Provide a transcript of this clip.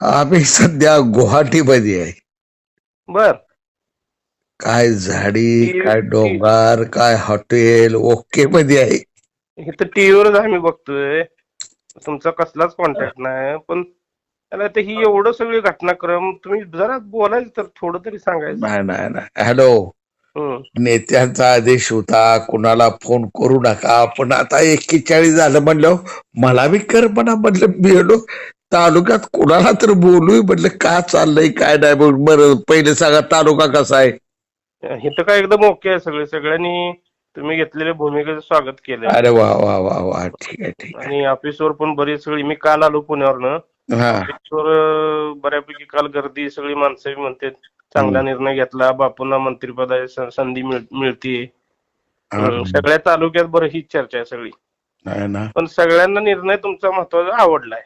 आम्ही सध्या गुवाहाटीमध्ये आहे. बर. काय झाडी काय डोंगर काय हॉटेल ओके मध्ये आहे. इथं टीव्हीवरच आम्ही बघतोय. तुमचा कसलाच कॉन्टॅक्ट नाही पण त्याला ते ही एवढं सगळी घटनाक्रम तुम्ही जरा बोलायचं तर थोडं तरी सांगायचं. नाही नाही नाही. हॅलो. नेत्यांचा आदेश होता कुणाला फोन करू नका. पण आता एक्केचाळीस झालं म्हणलं मला बी कर म्हणा म्हणलं. मी गेलो तालुक्यात कुणाला तर बोलू म्हटलं का चाललंय काय नाही बघ बरं पहिले सांगा तालुका कसा आहे? इथं काय एकदम ओके आहे सगळे सगळ्यांनी तुम्ही घेतलेल्या भूमिकेचं स्वागत केलंय. अरे वा वा वा वा ठीक आहे ठीक आणि ऑफिसवर पण बरीच सगळी मी काल आलो पुण्यावरनं. हा. ऑफिसवर बऱ्यापैकी काल गर्दी सगळी माणसं म्हणते चांगला निर्णय घेतला बापूंना मंत्रिपदाची स- संधी मिळ- मिळतीये हं, सगळ्या तालुक्यात बरं हीच चर्चा आहे सगळी. पण सगळ्यांना निर्णय तुमचा महत्त्वाचा आवडलाय.